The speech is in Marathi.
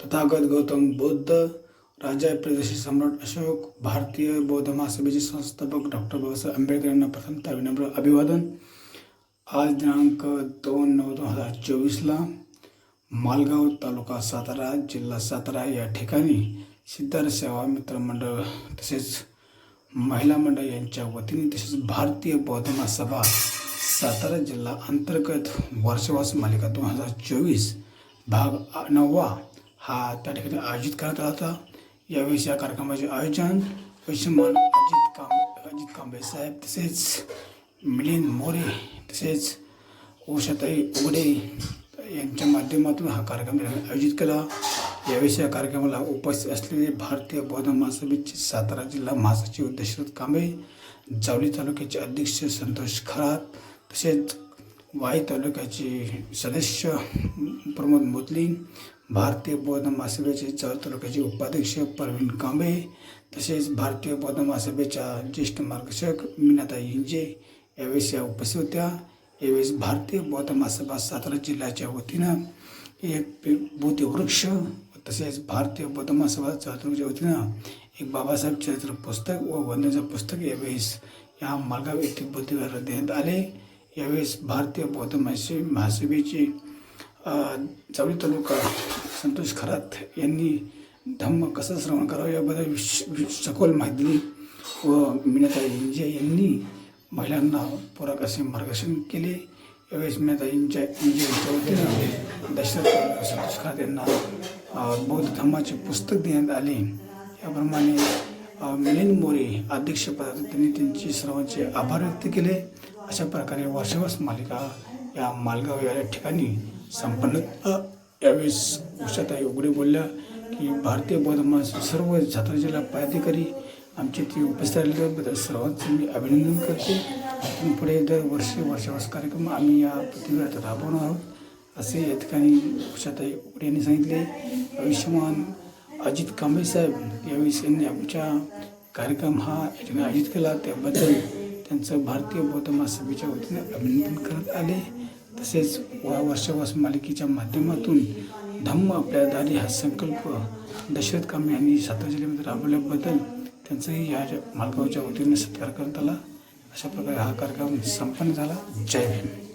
तथागत गौतम बुद्ध राजा प्रदेश सम्राट अशोक भारतीय बौद्ध महासभेचे संस्थापक डॉक्टर बाबासाहेब आंबेडकर यांना प्रथमतः विनम्र अभिवादन. आज दिनांक दोन नऊ दोन हजार चोवीसला मालगाव तालुका सातारा जिल्हा सातारा या ठिकाणी सिद्धार्थ सेवा मित्र मंडळ तसेच महिला मंडळ यांच्या वतीने तसेच भारतीय बौद्ध महासभा सातारा जिल्हा अंतर्गत वर्षवास मालिका दोन हजार चोवीस भाग नववा हा त्या ठिकाणी आयोजित करण्यात आला होता. यावेळी या कार्यक्रमाचे आयोजन आयुष्यमान अजित काम अजित कांबळे साहेब तसेच मिलिंद मोरे तसेच उषाताई उघडे यांच्या माध्यमातून हा कार्यक्रम आयोजित केला. यावेळी या कार्यक्रमाला उपस्थित असलेले भारतीय बौद्ध महासभेचे सातारा जिल्हा महासचिव दशरथ कांबळे जावली तालुक्याचे अध्यक्ष संतोष खरात तसेच वाई तालुक्याचे सदस्य प्रमोद मुतलिंग भारतीय बौद्ध महासभेचे चौ तालुक्याचे उपाध्यक्ष परवीन कांबळे तसेच भारतीय बौद्ध महासभेच्या ज्येष्ठ मार्गदर्शक मीनाताई इंजे यावेळेस या उपस्थित होत्या. यावेळेस भारतीय बौद्ध महासभा सातारा जिल्ह्याच्या वतीनं एक पे- वृक्ष तसेच भारतीय बौद्ध महासभा चातुर्याच्या वतीनं एक बाबासाहेब चरित्र पुस्तक व वंदनाचं पुस्तक यावेळेस या मार्गावर येथे बुद्धिविहारात देण्यात आले. यावेळेस भारतीय बौद्ध महासभे महासभेचे अ, जावळी तालुका संतोष खरात यांनी धम्म कसं श्रवण करावं याबद्दल विश सखोल माहिती दिली व मीनाताई इंजे यांनी महिलांना पूरक असे मार्गदर्शन केले. यावेळेस मीनाताईंच्या इंजे यांच्या वतीनं दशरथ संतोष खरात यांना बौद्ध धम्माचे पुस्तक देण्यात आले. याप्रमाणे मिलिंद मोरे अध्यक्षपदात त्यांनी त्यांचे सर्वांचे आभार व्यक्त केले. अशा प्रकारे वर्षवास मालिका या मालगाव या ठिकाणी संपन्न यावेळेस उषाताई उघडे बोलल्या की भारतीय बौद्ध सर्व सातारा जिल्हा पदाधिकारी आमची ती उपस्थित राहिल्याबद्दल सर्वांचं मी अभिनंदन करते. पुढे दरवर्षी वर्षवास कार्यक्रम आम्ही या पृथ्वीवर राबवणार आहोत. असे या ठिकाणी उषाताई उघडे यांनी सांगितले. आयुष्यमान अजित कांबळे साहेब यावेळी यांनी आमच्या कार्यक्रम हा या ठिकाणी आयोजित केला. त्याबद्दल त्यांचं भारतीय बौद्ध महासभेच्या वतीने अभिनंदन करत आले. तसेच वा वर्षवास मालिकेच्या माध्यमातून धम्म आपल्या दारी हा संकल्प दशरथ कामे यांनी सातारा जिल्ह्यामध्ये राबवल्याबद्दल त्यांचाही या मालगावच्या वतीने सत्कार करत आला. अशा प्रकारे हा कार्यक्रम संपन्न झाला. जय भीम.